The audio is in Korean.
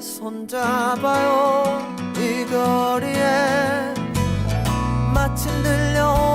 손잡아요. 이 거리에 마침 들려온